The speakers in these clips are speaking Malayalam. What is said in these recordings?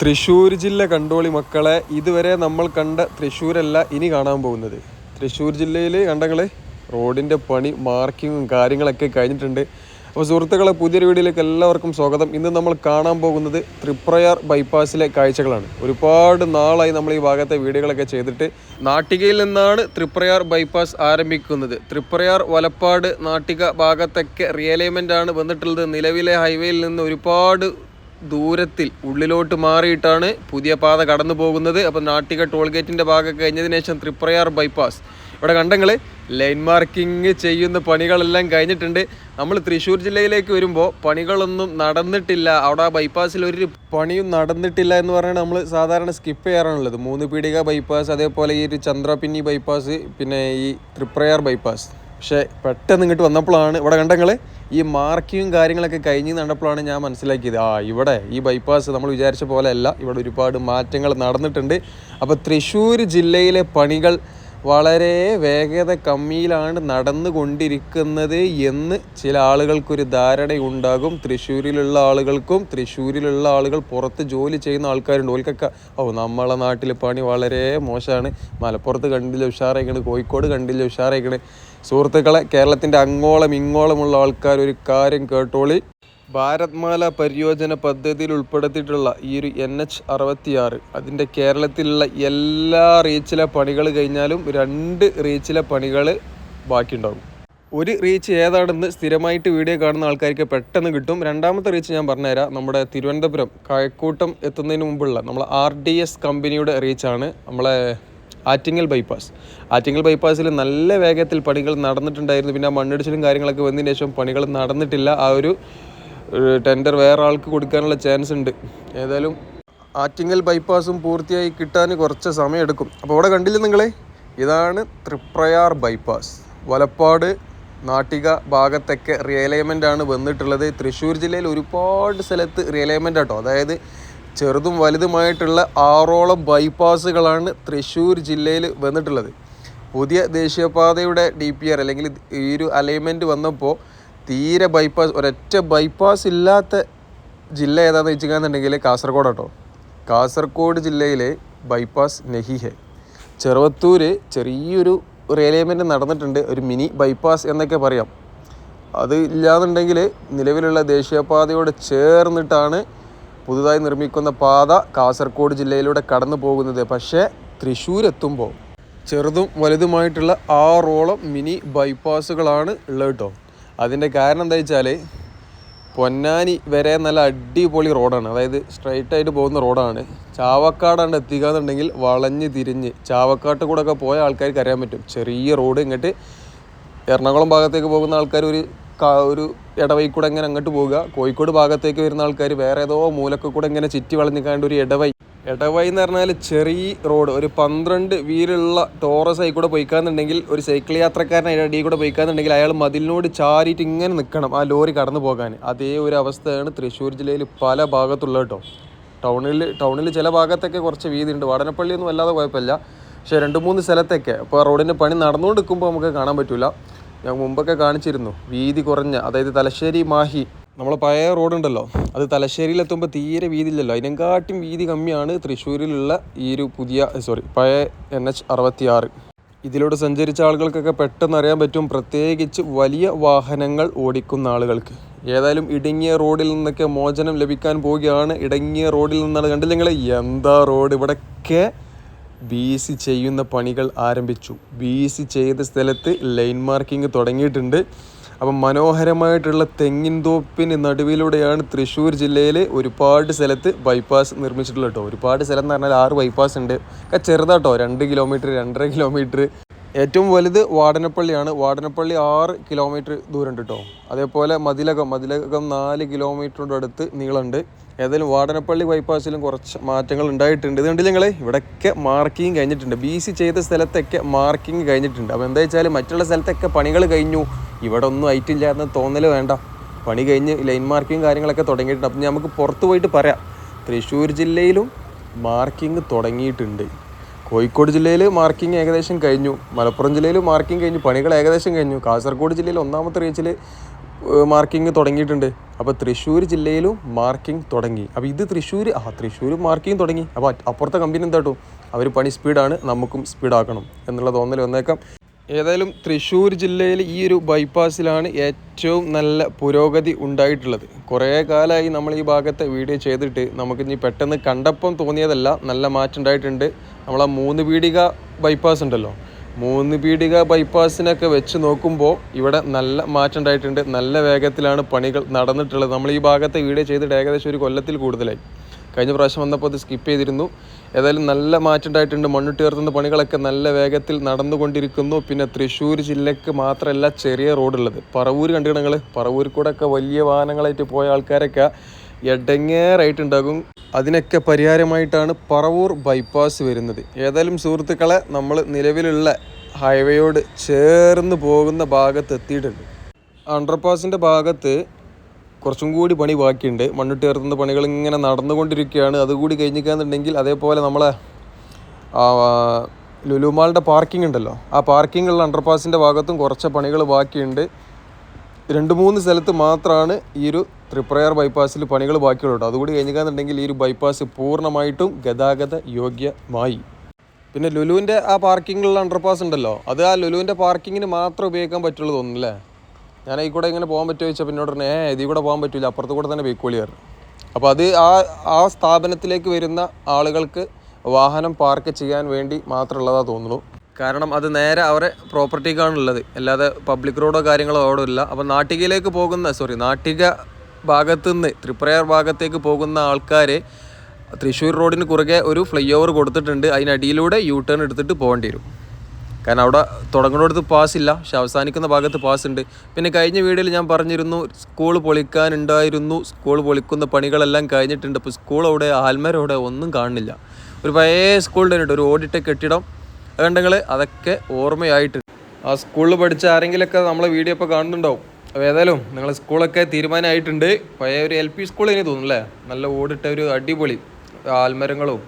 തൃശ്ശൂർ ജില്ല കണ്ടോളി മക്കളെ ഇതുവരെ നമ്മൾ കണ്ട തൃശ്ശൂരല്ല ഇനി കാണാൻ പോകുന്നത്. തൃശ്ശൂർ ജില്ലയിൽ കണ്ടങ്ങളെ റോഡിന്റെ പണി മാർക്കിങ്ങും കാര്യങ്ങളൊക്കെ കഴിഞ്ഞിട്ടുണ്ട്. അപ്പോൾ സുഹൃത്തുക്കളെ പുതിയൊരു വീഡിയോയിലേക്ക് എല്ലാവർക്കും സ്വാഗതം. ഇന്ന് നമ്മൾ കാണാൻ പോകുന്നത് തൃപ്രയാർ ബൈപ്പാസിലെ കാഴ്ചകളാണ്. ഒരുപാട് നാളായി നമ്മൾ ഈ ഭാഗത്തെ വീഡിയോകളൊക്കെ ചെയ്തിട്ട് നാട്ടികയിൽ നിന്നാണ് തൃപ്രയാർ ബൈപ്പാസ് ആരംഭിക്കുന്നത്. തൃപ്രയാർ വലപ്പാട് നാട്ടിക ഭാഗത്തൊക്കെ റിയലൈൻമെന്റ് ആണ് വന്നിട്ടുള്ളത്. നിലവിലെ ഹൈവേയിൽ നിന്ന് ഒരുപാട് ദൂരത്തിൽ ഉള്ളിലോട്ട് മാറിയിട്ടാണ് പുതിയ പാത കടന്നു പോകുന്നത്. അപ്പം നാട്ടിക ടോൾ ഗേറ്റിന്റെ ഭാഗം കഴിഞ്ഞതിന് ശേഷം തൃപ്രയാർ ബൈപ്പാസ്. ഇവിടെ കണ്ടങ്ങൾ ലൈൻ മാർക്കിംഗ് ചെയ്യുന്ന പണികളെല്ലാം കഴിഞ്ഞിട്ടുണ്ട്. നമ്മൾ തൃശ്ശൂർ ജില്ലയിലേക്ക് വരുമ്പോൾ പണികളൊന്നും നടന്നിട്ടില്ല. അവിടെ ആ ബൈപ്പാസിൽ ഒരു പണിയും നടന്നിട്ടില്ല എന്ന് പറഞ്ഞാൽ നമ്മൾ സാധാരണ സ്കിപ്പ് ചെയ്യാറാണുള്ളത് മൂന്ന് പീടിക ബൈപ്പാസ് അതേപോലെ ഈ ഒരു ചന്ദ്രപിന്നി ബൈപ്പാസ് പിന്നെ ഈ തൃപ്രയാർ ബൈപ്പാസ്. പക്ഷേ പെട്ടെന്ന് ഇങ്ങോട്ട് വന്നപ്പോഴാണ് ഇവിടെ കണ്ടങ്ങൾ ഈ മാർക്കിങ്ങും കാര്യങ്ങളൊക്കെ കഴിഞ്ഞ് കണ്ടപ്പോഴാണ് ഞാൻ മനസ്സിലാക്കിയത്. ആ ഇവിടെ ഈ ബൈപ്പാസ് നമ്മൾ വിചാരിച്ച പോലെ അല്ല. ഇവിടെ ഒരുപാട് മാറ്റങ്ങൾ നടന്നിട്ടുണ്ട്. അപ്പോൾ തൃശ്ശൂർ ജില്ലയിലെ പണികൾ വളരെ വേഗത കമ്മിയിലാണ് നടന്നുകൊണ്ടിരിക്കുന്നത് എന്ന് ചില ആളുകൾക്കൊരു ധാരണയുണ്ടാകും. തൃശ്ശൂരിലുള്ള ആളുകൾക്കും തൃശ്ശൂരിലുള്ള ആളുകൾ പുറത്ത് ജോലി ചെയ്യുന്ന ആൾക്കാരുണ്ട്. ഓൽക്കൊക്കെ ഓ നമ്മളെ നാട്ടിൽ പണി വളരെ മോശമാണ് മലപ്പുറത്ത് കണ്ടില്ല ഉഷാറായിക്കണ് കോഴിക്കോട് കണ്ടില്ല ഉഷാറായിക്കണ്. സുഹൃത്തുക്കളെ കേരളത്തിന്റെ അങ്ങോളം ഇങ്ങോളമുള്ള ആൾക്കാർ ഒരു കാര്യം കേട്ടോളി. ഭാരത്മാല പരിയോജന പദ്ധതിയിൽ ഉൾപ്പെടുത്തിയിട്ടുള്ള ഈ ഒരു എൻ എച്ച് അറുപത്തിയാറ് അതിന്റെ കേരളത്തിലുള്ള എല്ലാ റീച്ചിലെ പണികൾ കഴിഞ്ഞാലും രണ്ട് റീച്ചിലെ പണികൾ ബാക്കിയുണ്ടാകും. ഒരു റീച്ച് ഏതാണെന്ന് സ്ഥിരമായിട്ട് വീഡിയോ കാണുന്ന ആൾക്കാർക്ക് പെട്ടെന്ന് കിട്ടും. രണ്ടാമത്തെ റീച്ച് ഞാൻ പറഞ്ഞുതരാം. നമ്മുടെ തിരുവനന്തപുരം കഴക്കൂട്ടം എത്തുന്നതിന് മുമ്പുള്ള നമ്മൾ ആർ ഡി എസ് കമ്പനിയുടെ റീച്ചാണ് നമ്മളെ ആറ്റിങ്ങൽ ബൈപ്പാസ്. ആറ്റിങ്ങൽ ബൈപ്പാസിൽ നല്ല വേഗത്തിൽ പണികൾ നടന്നിട്ടുണ്ടായിരുന്നു. പിന്നെ മണ്ണിടിച്ചിലും കാര്യങ്ങളൊക്കെ വന്നതിന് ശേഷം പണികൾ നടന്നിട്ടില്ല. ആ ഒരു ടെൻഡർ വേറെ ആൾക്ക് കൊടുക്കാനുള്ള ചാൻസ് ഉണ്ട്. ഏതായാലും ആറ്റിങ്ങൽ ബൈപ്പാസും പൂർത്തിയായി കിട്ടാൻ കുറച്ച് സമയമെടുക്കും. അപ്പോൾ അവിടെ കണ്ടില്ലേ നിങ്ങളെ? ഇതാണ് തൃപ്രയാർ ബൈപ്പാസ് വലപ്പാട് നാട്ടിക ഭാഗത്തൊക്കെ റിയലൈൻമെന്റ് ആണ് വന്നിട്ടുള്ളത്. തൃശ്ശൂർ ജില്ലയിൽ ഒരുപാട് സ്ഥലത്ത് റിയലൈൻമെന്റ് ആട്ടോ. അതായത് ചെറുതും വലുതുമായിട്ടുള്ള ആറോളം ബൈപ്പാസുകളാണ് തൃശ്ശൂർ ജില്ലയിൽ വന്നിട്ടുള്ളത്. പുതിയ ദേശീയപാതയുടെ ഡി പി ആർ അല്ലെങ്കിൽ ഈ ഒരു അലൈൻമെന്റ് വന്നപ്പോൾ തീരെ ബൈപ്പാസ് ഒരൊറ്റ ബൈപ്പാസ് ഇല്ലാത്ത ജില്ല ഏതാണെന്ന് വെച്ചിട്ടുണ്ടെങ്കിൽ കാസർഗോഡ് കേട്ടോ കാസർഗോഡ് ജില്ലയിലെ ബൈപ്പാസ് നെഹിഹെ. ചെറുവത്തൂർ ചെറിയൊരു റിയലൈൻമെന്റ് നടന്നിട്ടുണ്ട്. ഒരു മിനി ബൈപ്പാസ് എന്നൊക്കെ പറയാം. അത് ഇല്ലാന്നുണ്ടെങ്കിൽ നിലവിലുള്ള ദേശീയപാതയോട് ചേർന്നിട്ടാണ് പുതുതായി നിർമ്മിക്കുന്ന പാത കാസർഗോഡ് ജില്ലയിലൂടെ കടന്നു പോകുന്നത്. പക്ഷേ തൃശ്ശൂർ എത്തുമ്പോൾ ചെറുതും വലുതുമായിട്ടുള്ള ആറോളം മിനി ബൈപ്പാസുകളാണ് ഉള്ളത് കേട്ടോ അതിന്റെ കാരണം എന്താ വെച്ചാൽ പൊന്നാനി വരെ നല്ല അടിപൊളി റോഡാണ്. അതായത് സ്ട്രൈറ്റ് ആയിട്ട് പോകുന്ന റോഡാണ്. ചാവക്കാടാണ്ട് എത്തിക്കാന്നുണ്ടെങ്കിൽ വളഞ്ഞ് തിരിഞ്ഞ് ചാവക്കാട്ട് കൂടെ ഒക്കെ പോയ ആൾക്കാർക്ക് അറിയാൻ പറ്റും. ചെറിയ റോഡ് ഇങ്ങോട്ട് എറണാകുളം ഭാഗത്തേക്ക് പോകുന്ന ആൾക്കാർ ഒരു ഒരു ഇടവഴി കൂടെ ഇങ്ങനെ അങ്ങോട്ട് പോവുക. കോഴിക്കോട് ഭാഗത്തേക്ക് വരുന്ന ആൾക്കാർ വേറെ ഏതോ മൂലക്കൂടെ ഇങ്ങനെ ചുറ്റി വളഞ്ഞ് കാണ്ട് ഒരു ഇടവഴി ഇടവഴി എന്ന് പറഞ്ഞാൽ ചെറിയ റോഡ് ഒരു പന്ത്രണ്ട് വീലുള്ള ടോറസ് ആയി കൂടെ പോയിക്കാന്നുണ്ടെങ്കിൽ ഒരു സൈക്കിൾ യാത്രക്കാരൻ അതിന്റെ അടിയിൽ കൂടെ പോയിക്കാന്നുണ്ടെങ്കിൽ അയാൾ മതിലിനോട് ചാരിയിട്ട് ഇങ്ങനെ നിൽക്കണം ആ ലോറി കടന്നു പോകാൻ. അതേ ഒരു അവസ്ഥയാണ് തൃശ്ശൂർ ജില്ലയിൽ പല ഭാഗത്തുള്ള കേട്ടോ. ടൗണിൽ ടൗണിൽ ചില ഭാഗത്തൊക്കെ കുറച്ച് വീതി ഉണ്ട് വാടനപ്പള്ളിയൊന്നും അല്ലാതെ കുഴപ്പമില്ല. പക്ഷേ രണ്ട് മൂന്ന് സ്ഥലത്തൊക്കെ. ഇപ്പോൾ റോഡിന്റെ പണി നടന്നുകൊണ്ട് നിൽക്കുമ്പോൾ നമുക്ക് കാണാൻ പറ്റില്ല ഞാൻ മുമ്പൊക്കെ കാണിച്ചിരുന്നു. വീതി കുറഞ്ഞ അതായത് തലശ്ശേരി മാഹി നമ്മളെ പഴയ റോഡുണ്ടല്ലോ അത് തലശ്ശേരിയിലെത്തുമ്പോൾ തീരെ വീതിയില്ലല്ലോ. അതിനെക്കാട്ടും വീതി കമ്മിയാണ് തൃശ്ശൂരിലുള്ള ഈ ഒരു പുതിയ സോറി പഴയ എൻ എച്ച് അറുപത്തി ആറ് ഇതിലൂടെ സഞ്ചരിച്ച ആളുകൾക്കൊക്കെ പെട്ടെന്ന് അറിയാൻ പറ്റും പ്രത്യേകിച്ച് വലിയ വാഹനങ്ങൾ ഓടിക്കുന്ന ആളുകൾക്ക്. ഏതായാലും ഇടുങ്ങിയ റോഡിൽ നിന്നൊക്കെ മോചനം ലഭിക്കാൻ പോവുകയാണ്. ഇടുങ്ങിയ റോഡിൽ നിന്നാണ് കണ്ടില്ല നിങ്ങൾ എന്താ റോഡ്? ഇവിടെയൊക്കെ ബി സി ചെയ്യുന്ന പണികൾ ആരംഭിച്ചു. ബി സി ചെയ്ത സ്ഥലത്ത് ലൈൻ മാർക്കിംഗ് തുടങ്ങിയിട്ടുണ്ട്. അപ്പം മനോഹരമായിട്ടുള്ള തെങ്ങിൻ തോപ്പിന് നടുവിലൂടെയാണ് തൃശ്ശൂർ ജില്ലയിൽ ഒരുപാട് സ്ഥലത്ത് ബൈപ്പാസ് നിർമ്മിച്ചിട്ടുള്ളത് കേട്ടോ. ഒരുപാട് സ്ഥലം എന്ന് പറഞ്ഞാൽ ആറ് ബൈപ്പാസ് ഉണ്ട്. ഒക്കെ ചെറുതാട്ടോ. രണ്ട് കിലോമീറ്റർ രണ്ടര കിലോമീറ്റർ ഏറ്റവും വലുത് വാടനപ്പള്ളിയാണ്. വാടനപ്പള്ളി ആറ് കിലോമീറ്റർ ദൂരമുണ്ട് കേട്ടോ. അതേപോലെ മതിലകം. മതിലകം നാല് കിലോമീറ്ററിന്റെ അടുത്ത് നീളമുണ്ട്. ഏതായാലും വാടനപ്പള്ളി ബൈപ്പാസിലും കുറച്ച് മാറ്റങ്ങൾ ഉണ്ടായിട്ടുണ്ട്. ഇത് കണ്ടില്ല നിങ്ങൾ ഇവിടെയൊക്കെ മാർക്കിങ് കഴിഞ്ഞിട്ടുണ്ട്. ബി സി ചെയ്ത സ്ഥലത്തൊക്കെ മാർക്കിംഗ് കഴിഞ്ഞിട്ടുണ്ട്. അപ്പോൾ എന്താ വെച്ചാൽ മറ്റുള്ള സ്ഥലത്തൊക്കെ പണികൾ കഴിഞ്ഞു. ഇവിടെ ഒന്നും ആയിട്ടില്ല എന്ന് തോന്നൽ വേണ്ട. പണി കഴിഞ്ഞ് ലൈൻ മാർക്കിങ് കാര്യങ്ങളൊക്കെ തുടങ്ങിയിട്ടുണ്ട്. അപ്പം നമുക്ക് പുറത്ത് പോയിട്ട് പറയാം. തൃശ്ശൂർ ജില്ലയിലും മാർക്കിംഗ് തുടങ്ങിയിട്ടുണ്ട്. കോഴിക്കോട് ജില്ലയിൽ മാർക്കിംഗ് ഏകദേശം കഴിഞ്ഞു. മലപ്പുറം ജില്ലയിൽ മാർക്കിംഗ് കഴിഞ്ഞു. പണികൾ ഏകദേശം കഴിഞ്ഞു. കാസർഗോഡ് ജില്ലയിൽ ഒന്നാമത്തെ റീച്ചിൽ മാർക്കിംഗ് തുടങ്ങിയിട്ടുണ്ട്. അപ്പോൾ തൃശ്ശൂർ ജില്ലയിലും മാർക്കിംഗ് തുടങ്ങി. അപ്പോൾ ഇത് തൃശ്ശൂർ ആ തൃശ്ശൂർ മാർക്കിംഗ് തുടങ്ങി. അപ്പോൾ അപ്പുറത്തെ കമ്പനി എന്താട്ടോ? അവർ പണി സ്പീഡാണ് നമുക്കും സ്പീഡാക്കണം എന്നുള്ള തോന്നൽ വന്നേക്കാം. ഏതായാലും തൃശ്ശൂർ ജില്ലയിൽ ഈ ഒരു ബൈപ്പാസിലാണ് ഏറ്റവും നല്ല പുരോഗതി ഉണ്ടായിട്ടുള്ളത്. കുറേ കാലമായി നമ്മൾ ഈ ഭാഗത്തെ വീഡിയോ ചെയ്തിട്ട് നമുക്ക് ഇനി പെട്ടെന്ന് കണ്ടപ്പം തോന്നിയതല്ല നല്ല മാറ്റം ഉണ്ടായിട്ടുണ്ട്. നമ്മളാ മൂന്ന് പീടിക ബൈപ്പാസ് ഉണ്ടല്ലോ. മൂന്ന് പീടിക ബൈപ്പാസിനൊക്കെ വെച്ച് നോക്കുമ്പോൾ ഇവിടെ നല്ല മാറ്റം ഉണ്ടായിട്ടുണ്ട്. നല്ല വേഗത്തിലാണ് പണികൾ നടന്നിട്ടുള്ളത്. നമ്മൾ ഈ ഭാഗത്തെ വീഡിയോ ചെയ്തിട്ട് ഏകദേശം ഒരു കൊല്ലത്തിൽ കൂടുതലായി. കഴിഞ്ഞ പ്രാവശ്യം വന്നപ്പോൾ അത് സ്കിപ്പ് ചെയ്തിരുന്നു. ഏതായാലും നല്ല മാറ്റം ഉണ്ടായിട്ടുണ്ട്. മണ്ണിട്ട് ഉയർത്തുന്ന പണികളൊക്കെ നല്ല വേഗത്തിൽ നടന്നുകൊണ്ടിരിക്കുന്നു. പിന്നെ തൃശ്ശൂർ ജില്ലക്ക് മാത്രമല്ല ചെറിയ റോഡുള്ളത് പറവൂർ കണ്ടു നിങ്ങൾ പറവൂർ കൂടെ ഒക്കെ വലിയ വാഹനങ്ങളായിട്ട് പോയ ആൾക്കാരൊക്കെ എടങ്ങേറായിട്ടുണ്ടാകും അതിനൊക്കെ പരിഹാരമായിട്ടാണ് പറവൂർ ബൈപ്പാസ് വരുന്നത്. ഏതായാലും സുഹൃത്തുക്കളെ നമ്മൾ നിലവിലുള്ള ഹൈവേയോട് ചേർന്ന് പോകുന്ന ഭാഗത്ത് എത്തിയിട്ടുണ്ട്. അണ്ടർപാസിന്റെ ഭാഗത്ത് കുറച്ചും കൂടി പണി ബാക്കിയുണ്ട്. മണ്ണിട്ട് ചേർത്തുന്ന പണികൾ ഇങ്ങനെ നടന്നുകൊണ്ടിരിക്കുകയാണ്. അതുകൂടി കഴിഞ്ഞിരിക്കാന്നുണ്ടെങ്കിൽ അതേപോലെ നമ്മളെ ലുലുമാളിന്റെ പാർക്കിംഗ് ഉണ്ടല്ലോ. ആ പാർക്കിങ്ങുള്ള അണ്ടർപാസിന്റെ ഭാഗത്തും കുറച്ച് പണികൾ ബാക്കിയുണ്ട്. രണ്ട് മൂന്ന് സ്ഥലത്ത് മാത്രമാണ് ഈ ഒരു ത്രിപ്രയാർ ബൈപ്പാസിൽ പണികൾ ബാക്കിയുള്ളൂ അതുകൂടി കഴിഞ്ഞിക്കാന്നുണ്ടെങ്കിൽ ഈ ഒരു ബൈപ്പാസ് പൂർണമായിട്ടും ഗതാഗത യോഗ്യമായി. പിന്നെ ലുലുവിന്റെ ആ പാർക്കിങ്ങിലുള്ള അണ്ടർപാസ് ഉണ്ടല്ലോ അത് ആ ലുലുവിന്റെ പാർക്കിങ്ങിന് മാത്രം ഉപയോഗിക്കാൻ പറ്റുള്ളൂ തോന്നുന്നില്ലേ? ഞാൻ ഈ കൂടെ ഇങ്ങനെ പോകാൻ പറ്റുമോ ചോദിച്ചാൽ പിന്നോട് പറഞ്ഞു ഏ ഇതിൽ കൂടെ പോകാൻ പറ്റില്ല അപ്പുറത്ത് കൂടെ തന്നെ ബൈക്കോളിയാറ് അപ്പോൾ അത് ആ ആ സ്ഥാപനത്തിലേക്ക് വരുന്ന ആളുകൾക്ക് വാഹനം പാർക്ക് ചെയ്യാൻ വേണ്ടി മാത്രമുള്ളതാ തോന്നുന്നു. കാരണം അത് നേരെ അവരെ പ്രോപ്പർട്ടിക്കാണുള്ളത് അല്ലാതെ പബ്ലിക് റോഡോ കാര്യങ്ങളോ അവിടെ ഇല്ല. അപ്പോൾ നാട്ടികയിലേക്ക് പോകുന്ന സോറി നാട്ടിക ഭാഗത്തുനിന്ന് ത്രിപ്രയാർ ഭാഗത്തേക്ക് പോകുന്ന ആൾക്കാർ തൃശ്ശൂർ റോഡിന് കുറുകെ ഒരു ഫ്ലൈ ഓവർ കൊടുത്തിട്ടുണ്ട്. അതിനടിയിലൂടെ യൂ ടേൺ എടുത്തിട്ട് പോകേണ്ടി വരും. കാരണം അവിടെ തുടങ്ങുന്നിടത്ത് പാസ് ഇല്ല. പക്ഷെ അവസാനിക്കുന്ന ഭാഗത്ത് പാസ് ഉണ്ട്. പിന്നെ കഴിഞ്ഞ വീഡിയോയിൽ ഞാൻ പറഞ്ഞിരുന്നു സ്കൂൾ പൊളിക്കാനുണ്ടായിരുന്നു. സ്കൂൾ പൊളിക്കുന്ന പണികളെല്ലാം കഴിഞ്ഞിട്ടുണ്ട്. അപ്പോൾ സ്കൂൾ അവിടെ ആൽമര അവിടെ ഒന്നും കാണുന്നില്ല. ഒരു പഴയ സ്കൂളിന്റെ ഒരു ഓടിട്ട കെട്ടിടം അതുകൊണ്ടെങ്കിൽ അതൊക്കെ ഓർമ്മയായിട്ട് ആ സ്കൂളിൽ പഠിച്ച ആരെങ്കിലൊക്കെ നമ്മളെ വീഡിയോ ഇപ്പോൾ കാണുന്നുണ്ടാവും. അപ്പോൾ ഏതായാലും നിങ്ങളെ സ്കൂളൊക്കെ തീരുമാനമായിട്ടുണ്ട്. പഴയ ഒരു എൽ പി സ്കൂൾ ഇനി തോന്നുന്നു അല്ലേ? നല്ല ഓടിട്ട ഒരു അടിപൊളി ആൽമരങ്ങളും.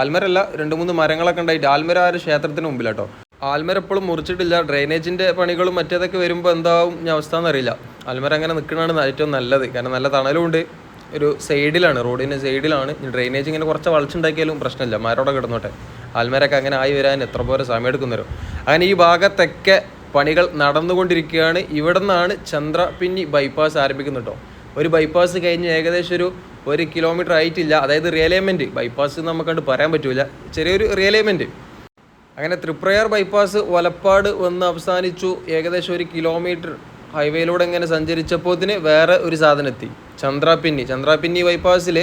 ആൽമരല്ല രണ്ട് മൂന്ന് മരങ്ങളൊക്കെ ഉണ്ടായിട്ട്. ആൽമര ആ ഒരു ക്ഷേത്രത്തിന് മുമ്പിലാട്ടോ. ആൽമര എപ്പോഴും മുറിച്ചിട്ടില്ല. ഡ്രെയിനേജിന്റെ പണികളും മറ്റേതൊക്കെ വരുമ്പോൾ എന്താവും ഞാൻ അവസ്ഥ എന്നറിയില്ല ആൽമര അങ്ങനെ നിൽക്കണതാണ് ഏറ്റവും നല്ലത്. കാരണം നല്ല തണലും ഉണ്ട്. ഒരു സൈഡിലാണ് റോഡിന്റെ സൈഡിലാണ്. ഡ്രെയിനേജ് ഇങ്ങനെ കുറച്ച് വളച്ചുണ്ടാക്കിയാലും പ്രശ്നമില്ല. മരോടെ കിടന്നോട്ടെ. ആൽമരൊക്കെ അങ്ങനെ ആയി വരാൻ എത്ര പോലെ സമയം എടുക്കുന്നവരും അങ്ങനെ ഈ ഭാഗത്തൊക്കെ പണികൾ നടന്നുകൊണ്ടിരിക്കുകയാണ്. ഇവിടെ നിന്നാണ് ചന്ദ്രപിന്നി ബൈപ്പാസ് ആരംഭിക്കുന്നത് കേട്ടോ ഒരു ബൈപ്പാസ് കഴിഞ്ഞ് ഏകദേശം ഒരു ഒരു കിലോമീറ്റർ ആയിട്ടില്ല. അതായത് റിയലൈൻമെന്റ് ബൈപ്പാസ് നമുക്കണ്ട് പറയാൻ പറ്റില്ല ചെറിയൊരു റിയലൈൻമെന്റ് അങ്ങനെ ത്രിപ്രയാർ ബൈപ്പാസ് വലപ്പാട് വന്ന് അവസാനിച്ചു. ഏകദേശം ഒരു കിലോമീറ്റർ ഹൈവേയിലൂടെ ഇങ്ങനെ സഞ്ചരിച്ചപ്പോത്തിന് വേറെ ഒരു സാധനം എത്തി. ചന്ദ്രാപിന്നി ചന്ദ്രാപിന്നി ബൈപ്പാസിൽ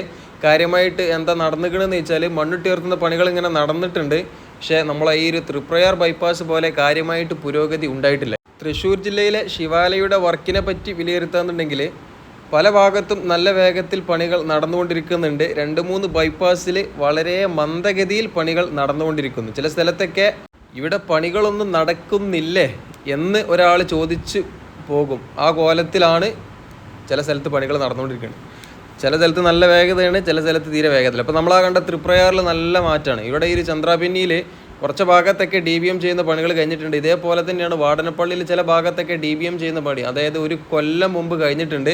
കാര്യമായിട്ട് എന്താ നടന്നിക്കണെന്ന് വെച്ചാൽ മണ്ണ് മണ്ണിട്ടുയർത്തുന്ന പണികൾ ഇങ്ങനെ നടന്നിട്ടുണ്ട്. പക്ഷേ നമ്മളെ ഈ ഒരു തൃപ്രയാർ ബൈപ്പാസ് പോലെ കാര്യമായിട്ട് പുരോഗതി ഉണ്ടായിട്ടില്ല. തൃശ്ശൂർ ജില്ലയിലെ ശിവാലയുടെ വർക്കിനെ പറ്റി വിലയിരുത്താന്നുണ്ടെങ്കിൽ പല ഭാഗത്തും നല്ല വേഗത്തിൽ പണികൾ നടന്നുകൊണ്ടിരിക്കുന്നുണ്ട്. രണ്ട് മൂന്ന് ബൈപ്പാസിൽ വളരെ മന്ദഗതിയിൽ പണികൾ നടന്നുകൊണ്ടിരിക്കുന്നു. ചില സ്ഥലത്തൊക്കെ ഇവിടെ പണികളൊന്നും നടക്കുന്നില്ലേ എന്ന് ഒരാൾ ചോദിച്ചു പോകും. ആ കോലത്തിലാണ് ചില സ്ഥലത്ത് പണികൾ നടന്നുകൊണ്ടിരിക്കുന്നത്. ചില സ്ഥലത്ത് നല്ല വേഗതയാണ് ചില സ്ഥലത്ത് തീരെ വേഗതയില്ല അപ്പോൾ ആ കണ്ട ത്രിപ്രയാറിൽ നല്ല മാറ്റമാണ് ഇവിടെ ഈ ഒരു ചന്ദ്രാപിന്നിയിൽ കുറച്ച് ഭാഗത്തൊക്കെ ഡി ബി എം ചെയ്യുന്ന പണികൾ കഴിഞ്ഞിട്ടുണ്ട്. ഇതേപോലെ തന്നെയാണ് വാടനപ്പള്ളിയിൽ ചില ഭാഗത്തൊക്കെ ഡി ബി എം ചെയ്യുന്ന പണി. അതായത് ഒരു കൊല്ലം മുമ്പ് കഴിഞ്ഞിട്ടുണ്ട്.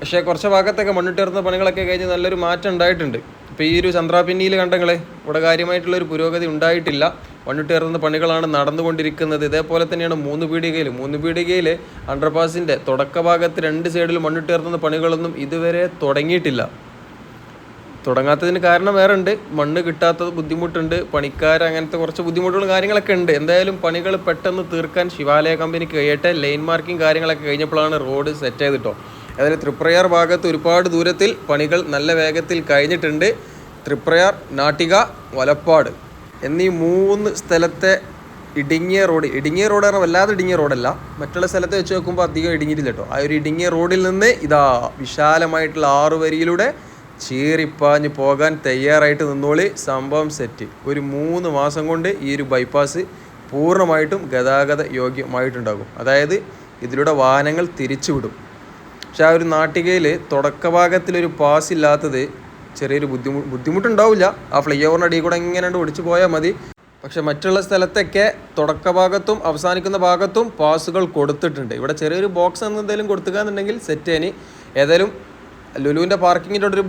പക്ഷേ കുറച്ച് ഭാഗത്തൊക്കെ മണ്ണിട്ടേർന്ന പണികളൊക്കെ കഴിഞ്ഞ് നല്ലൊരു മാറ്റം ഉണ്ടായിട്ടുണ്ട്. ഇപ്പോൾ ഈ ഒരു ചന്ദ്രാപിന്നിയിൽ കണ്ടങ്ങളെ ഇവിടെ കാര്യമായിട്ടുള്ള ഒരു പുരോഗതി ഉണ്ടായിട്ടില്ല. മണ്ണിട്ടേർന്ന പണികളാണ് നടന്നുകൊണ്ടിരിക്കുന്നത്. ഇതേപോലെ തന്നെയാണ് മൂന്ന് പീടികയിൽ മൂന്ന് പീടികയിൽ അണ്ടർപാസിന്റെ തുടക്ക ഭാഗത്ത് രണ്ട് സൈഡിൽ മണ്ണിട്ടേർന്ന പണികളൊന്നും ഇതുവരെ തുടങ്ങിയിട്ടില്ല. തുടങ്ങാത്തതിന് കാരണം വേറെ ഉണ്ട് മണ്ണ് കിട്ടാത്തത് ബുദ്ധിമുട്ടുണ്ട്. പണിക്കാർ അങ്ങനത്തെ കുറച്ച് ബുദ്ധിമുട്ടുകളും കാര്യങ്ങളൊക്കെ ഉണ്ട്. എന്തായാലും പണികൾ പെട്ടെന്ന് തീർക്കാൻ ശിവാലയ കമ്പനിക്ക് കഴിയട്ടെ ലൈൻ മാർക്കിംഗ് കാര്യങ്ങളൊക്കെ കഴിഞ്ഞപ്പോഴാണ് റോഡ് സെറ്റ് ചെയ്തിട്ടോ അതായത് തൃപ്രയാർ ഭാഗത്ത് ഒരുപാട് ദൂരത്തിൽ പണികൾ നല്ല വേഗത്തിൽ കഴിഞ്ഞിട്ടുണ്ട്. തൃപ്രയാർ നാട്ടിക വലപ്പാട് എന്നീ മൂന്ന് സ്ഥലത്തെ ഇടുങ്ങിയ റോഡ്. ഇടുങ്ങിയ റോഡ് പറഞ്ഞാൽ വല്ലാതെ ഇടുങ്ങിയ റോഡല്ല. മറ്റുള്ള സ്ഥലത്ത് വെച്ച് നോക്കുമ്പോൾ അധികം ഇടുങ്ങിയിട്ടില്ല കേട്ടോ. ആ ഒരു ഇടുങ്ങിയ റോഡിൽ നിന്ന് ഇതാ വിശാലമായിട്ടുള്ള ആറു വരിയിലൂടെ ചീറിപ്പാഞ്ഞ് പോകാൻ തയ്യാറായിട്ട് നിന്നോളി. സംഭവം സെറ്റ്. ഒരു മൂന്ന് മാസം കൊണ്ട് ഈ ഒരു ബൈപ്പാസ് പൂർണമായിട്ടും ഗതാഗത യോഗ്യമായിട്ടുണ്ടാകും. അതായത് ഇതിലൂടെ വാഹനങ്ങൾ തിരിച്ചുവിടും. പക്ഷെ ആ ഒരു നാട്ടികയിൽ തുടക്ക ഭാഗത്തിലൊരു പാസ് ഇല്ലാത്തത് ചെറിയൊരു ബുദ്ധിമുട്ട് ബുദ്ധിമുട്ടുണ്ടാവില്ല. ആ ഫ്ലൈ ഓവറിന്റെ അടിയിൽ കൂടെ എങ്ങനെ ഒടിച്ചു പോയാൽ മതി. പക്ഷെ മറ്റുള്ള സ്ഥലത്തൊക്കെ തുടക്ക ഭാഗത്തും അവസാനിക്കുന്ന ഭാഗത്തും പാസുകൾ കൊടുത്തിട്ടുണ്ട്. ഇവിടെ ചെറിയൊരു ബോക്സ് എന്തെങ്കിലും കൊടുത്തുകയെന്നുണ്ടെങ്കിൽ സെറ്റ് ആയി ഏതായാലും ലുലുവിന്റെ പാർക്കിങ്ങിന്റെ ഒരു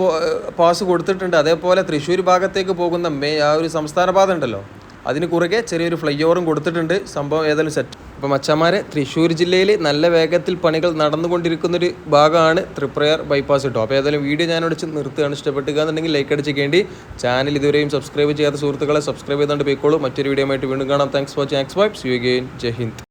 പാസ് കൊടുത്തിട്ടുണ്ട്. അതേപോലെ തൃശ്ശൂർ ഭാഗത്തേക്ക് പോകുന്ന മേ ആ ഒരു സംസ്ഥാന പാത ഉണ്ടല്ലോ. അതിന് കുറുകെ ചെറിയൊരു ഫ്ലൈ ഓവറും കൊടുത്തിട്ടുണ്ട്. സംഭവം ഏതായാലും സെറ്റ് അപ്പോൾ മച്ചന്മാരെ തൃശ്ശൂർ ജില്ലയിൽ നല്ല വേഗത്തിൽ പണികൾ നടന്നുകൊണ്ടിരിക്കുന്നൊരു ഭാഗമാണ് തൃപ്രയർ ബൈപ്പാസ് കിട്ടും അപ്പോൾ ഏതായാലും വീഡിയോ ഞാൻ അടിച്ച് നിർത്തുകയാണ്. ഇഷ്ടപ്പെട്ടുക എന്നുണ്ടെങ്കിൽ ലൈക്ക് അടിച്ചേക്കേണ്ടി ചാനൽ ഇതുവരെയും സബ്സ്ക്രൈബ് ചെയ്യാത്ത സുഹൃത്തുക്കളെ സബ്സ്ക്രൈബ് ചെയ്തുകൊണ്ട് പോയിക്കോളൂ. മറ്റൊരു വീഡിയോ ആയിട്ട് വീണ്ടും കാണാം. Thanks for X vibes you again Jai Hind